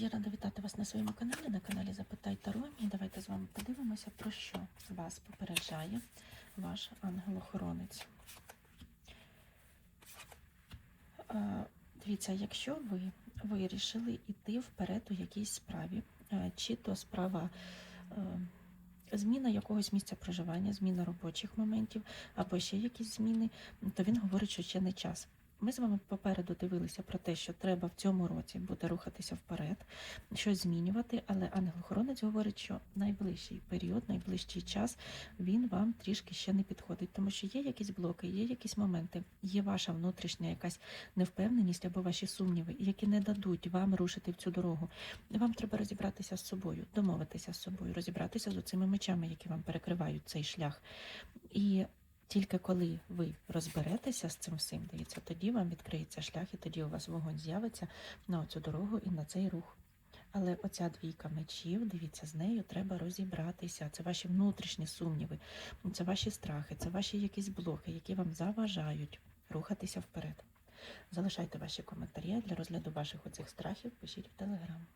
Я рада вітати вас на своєму каналі, на каналі Запитай Таро. І давайте з вами подивимося, про що вас попереджає ваш ангел-охоронець. Дивіться, якщо ви вирішили йти вперед у якійсь справі, чи то справа е, зміна якогось місця проживання, зміна робочих моментів, або ще якісь зміни, то він говорить, що ще не час. Ми з вами попереду дивилися про те, що треба в цьому році буде рухатися вперед, щось змінювати, але ангел-охоронець говорить, що найближчий період, найближчий час він вам трішки ще не підходить, тому що є якісь блоки, є якісь моменти, є ваша внутрішня якась невпевненість або ваші сумніви, які не дадуть вам рушити в цю дорогу. Вам треба розібратися з собою, домовитися з собою, розібратися з цими мечами, які вам перекривають цей шлях. І тільки коли ви розберетеся з цим всім, дивіться, тоді вам відкриється шлях, і тоді у вас вогонь з'явиться на цю дорогу і на цей рух. Але оця двійка мечів, дивіться, з нею треба розібратися. Це ваші внутрішні сумніви, це ваші страхи, це ваші якісь блоки, які вам заважають рухатися вперед. Залишайте ваші коментарі для розгляду ваших оцих страхів, пишіть в телеграм.